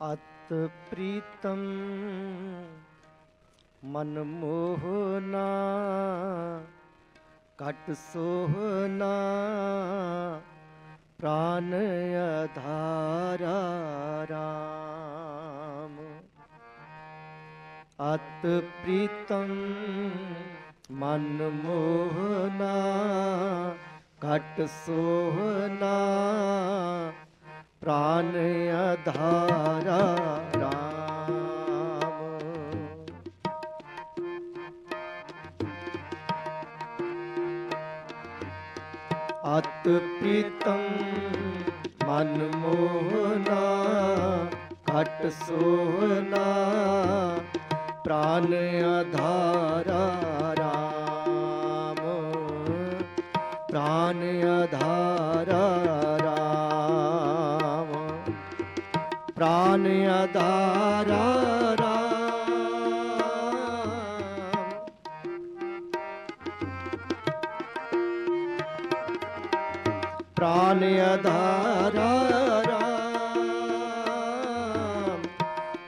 ਅਤ ਪ੍ਰੀਤਮ ਮਨ ਮੋਹਨਾ ਕਟ ਸੋਹਨਾ ਪ੍ਰਾਨ ਅਧਾਰਾ ਰਾਮ। ਅਤ ਪ੍ਰੀਤਮ ਮਨ ਮੋਹਨਾ ਘਟ ਸੋਹਨਾ ਪ੍ਰਾਨ ਅਧਾਰਾ ਰਾਮ ਅਤ ਪ੍ਰੀਤਮ ਮਨ ਮੋਹਨਾ ਘਟ ਸੋਨਾ ਪ੍ਰਾਨ ਆਧਾਰਾ ਰਾਮ ਪ੍ਰਾਨ ਆਧਾਰਾ ਪ੍ਰਾਨ ਆਧਾਰਾ ਰਾਮ ਪ੍ਰਾਨ ਆਧਾਰਾ ਰਾਮ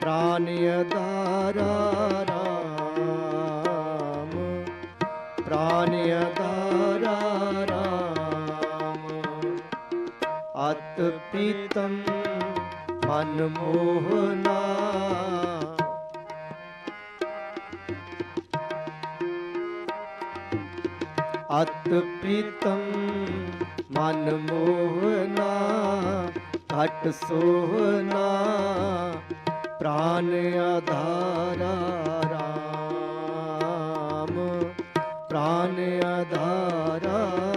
ਪ੍ਰਾਨ ਆਧਾਰਾ ਰਾਮ ਪ੍ਰਾਨ ਆਧਾਰਾ ਰਾਮ ਅਤ ਪ੍ਰੀਤਮ ਮਨ ਮੋਹਨਾ ਅਤ ਪ੍ਰੀਤਮ ਮਨ ਮੋਹਨਾ ਘਟ ਸੋਹਨਾ ਪ੍ਰਾਨ ਆਧਾਰਾ ਰਾਮ। ਪ੍ਰਾਨ ਆਧਾਰਾ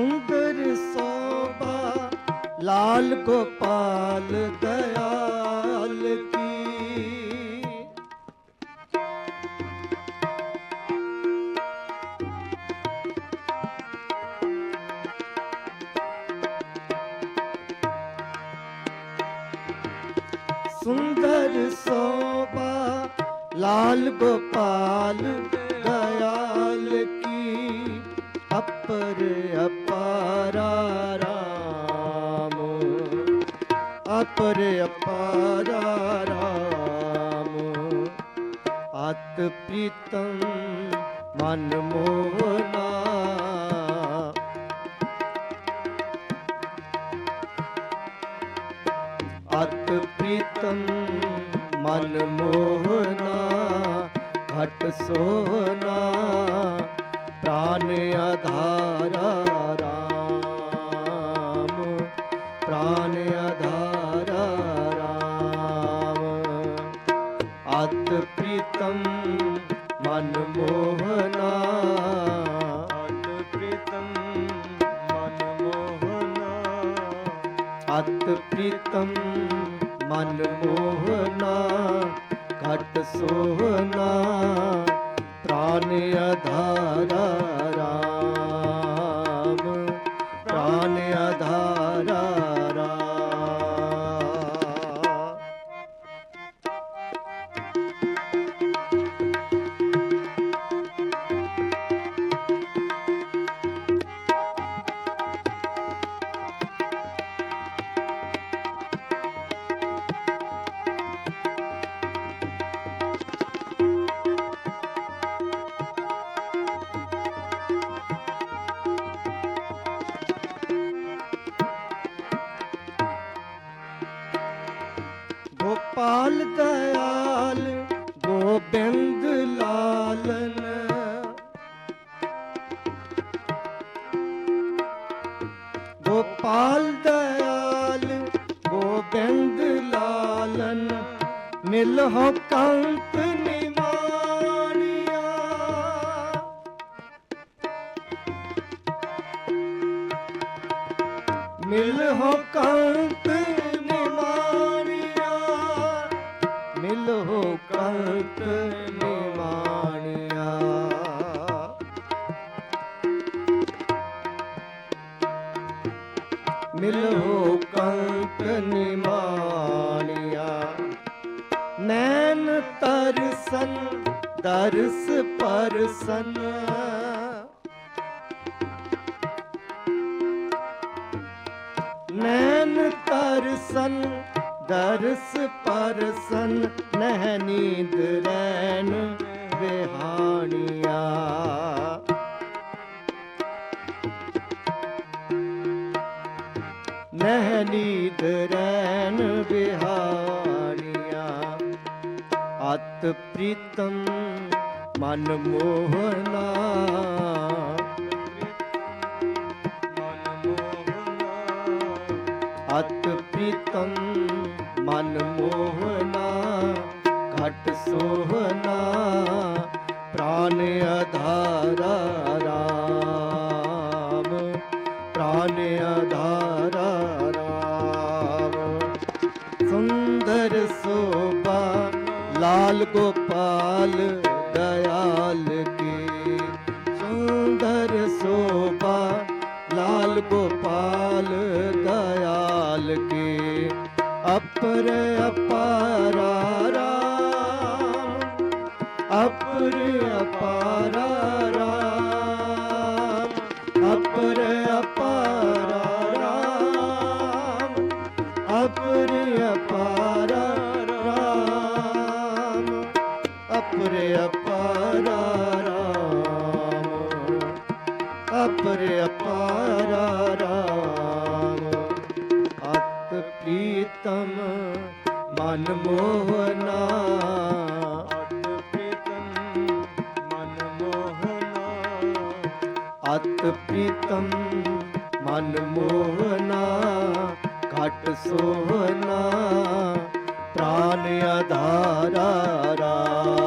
ਸੁੰਦਰ ਸੋਭਾ ਲਾਲ ਗੋਪਾਲ ਦਇਆਲ ਕੀ। ਸੁੰਦਰ ਸੋਭਾ ਲਾਲ ਗੋਪਾਲ ਦਇਆਲ ਕੀ। ਅਪਰ ਅਪਾਰਾ ਰਾਮ। ਅਪਰ ਅਪਾਰਾ ਰਾਮ। ਅਤ ਪ੍ਰੀਤਮ ਮਨ ਮੋਹਨਾ। ਅਤ ਪ੍ਰੀਤਮ ਮਨ ਮੋਹਨਾ। ਘਟ ਸੋਹਨਾ ਪ੍ਰਾਨ ਆਧਾਰਾ ਅਤ ਪ੍ਰੀਤਮ ਮਨ ਮੋਹਨਾ ਘਟ ਸੋਹਨਾ ਪ੍ਰਾਨ ਆਧਾਰਾ ਰਾਮ। ਗੋਪਾਲ ਦਇਆਲ ਗੋਬਿੰਦ ਲਾਲਨ। ਗੋਪਾਲ ਦਇਆਲ ਗੋਬਿੰਦ ਲਾਲਨ ਮਿਲ ਹੋ ਕੰਤ ਮਿਲੋ ਕੰਕ ਨਿਮਾਣਿਆ। ਨੈਣ ਤਰਸਨ ਦਰਸ ਪਰਸਨ। ਨੈਣ ਤਰਸਨ ਦਰਸ ਪਰਸਨ, ਨਹਿ ਨੀਂਦ ਰੈਣ ਵਿਹਾਣੀਆ। ਨਹਿ ਨੀਂਦ ਰੈਣ ਅਤ ਪ੍ਰੀਤਮ ਮਨ ਮੋਹਨਾ ਮਨ ਮੋਹਨਾ। ਅਤ ਪ੍ਰੀਤਮ ਮਨ ਮੋਹਨਾ, ਘਟ ਸੋਹਨਾ। ਲਾਲ ਗੋਪਾਲ ਦਇਆਲ ਕੀ। ਸੁੰਦਰ ਸੋਭਾ ਲਾਲ ਗੋਪਾਲ ਦਇਆਲ ਕੀ। ਅਪਰ ਅਪਾਰਾ ਰਾਮ, ਅਪਰ ਅਪਾਰਾ ਅਪਰ ਅਪਾਰਾ ਰਾਮ ਅਪਰ ਅਪਾਰਾ ਰਾਮ ਅਤ ਪ੍ਰੀਤਮ ਮਨ ਮੋਹਨਾ ਅਤ ਪ੍ਰੀਤਮ ਮਨ ਮੋਹਨਾ ਅਤ ਪ੍ਰੀਤਮ ਮਨ ਮੋਹਨਾ ਘਟ ਸੋਹਨਾ ਪ੍ਰਾਨ ਆਧਾਰਾ ਰਾਮ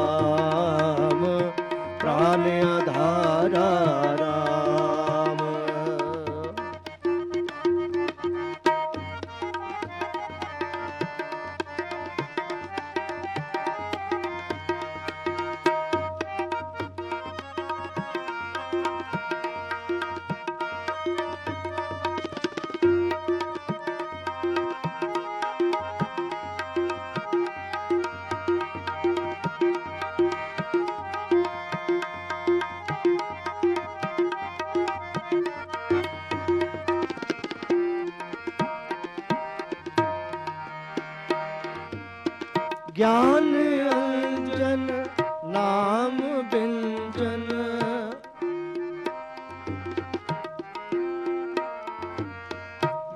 ਗਿਆਨ ਅੰਜਨ ਨਾਮ ਬਿੰਜਨ।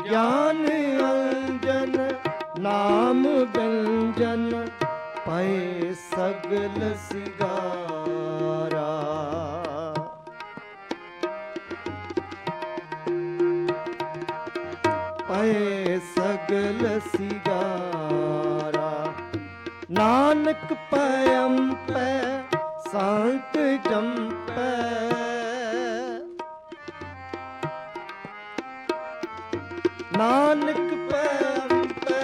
ਗਿਆਨ ਅੰਜਨ ਨਾਮ ਬਿੰਜਨ ਪਏ ਸਗਲ ਸਿਗਾਰਾ। ਪਏ ਸਗਲ ਸਿਗਾਰਾ ਨਾਨਕ ਪਇਮ ਪੈ, ਸੰਤ ਜੰਪੈ। ਨਾਨਕ ਪਇਮ ਪੈ,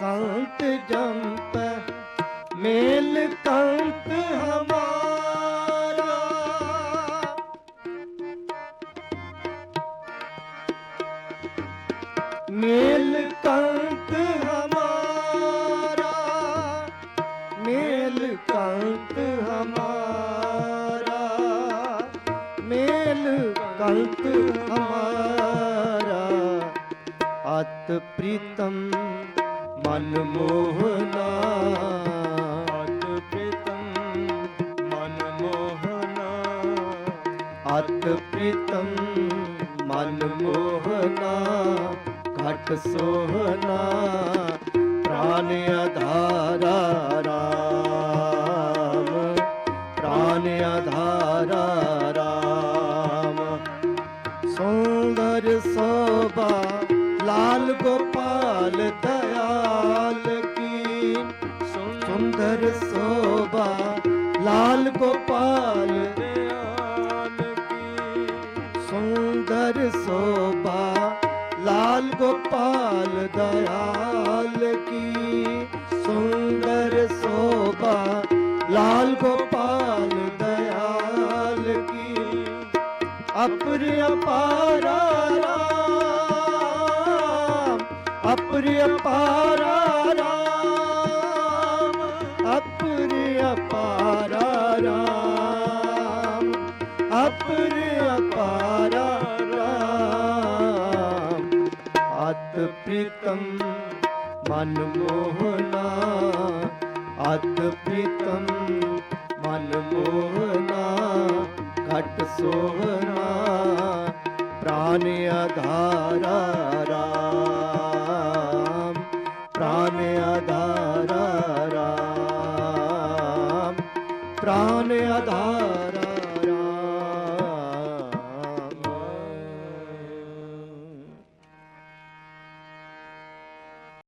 ਸੰਤ ਜੰਪੈ, ਮੇਲ ਕੰਤ ਹਮਾਰਾ। ਮੇਲ ਕੰਤ ਹਮਾਰਾ। ਕੰਤ ਹਮਾਰਾ ਮੇਲ ਕੰਤ ਹਮਾਰਾ। ਅਤ ਪ੍ਰੀਤਮ ਮਨ ਮੋਹਨਾ। ਅਤ ਪ੍ਰੀਤਮ ਮਨ ਮੋਹਨਾ। ਅਤ ਪ੍ਰੀਤਮ ਮਨ ਮੋਹਨਾ ਘਟ ਸੋਹਨਾ ਪ੍ਰਾਨ ਆਧਾਰਾ ਰਾਮ। ਆਧਾਰਾ ਰਾਮ ਸੁੰਦਰ ਸੋਭਾ ਲਾਲ ਗੋਪਾਲ ਦਇਆਲ ਕੀ ਸੁੰਦਰ ਸੋਭਾ ਲਾਲ ਗੋਪਾਲ ਦਿਆਲ ਕੀ ਸੁੰਦਰ ਸੋਭਾ ਲਾਲ ਗੋਪਾਲ ਦਇਆਲ ਕੀ ਸੁੰਦਰ ਸੋਭਾ ਅਪਰਿ ਅਪਾਰਾ ਰਾਮ ਅਪਰਿ ਅਪਾਰਾ ਰਾਮ ਅਪਰਿ ਅਪਾਰਾ ਰਾਮ ਅਪਰਿ ਅਪਾਰਾ ਰਾਮ ਅਤ ਪ੍ਰੀਤਮ ਮਨ ਮੋਹਨਾ। ਅਤ ਪ੍ਰੀਤਮ ਮਨ ਮੋਹਨਾ। ਘਟ ਸੋਹਣਾ। ज्ञान अधारा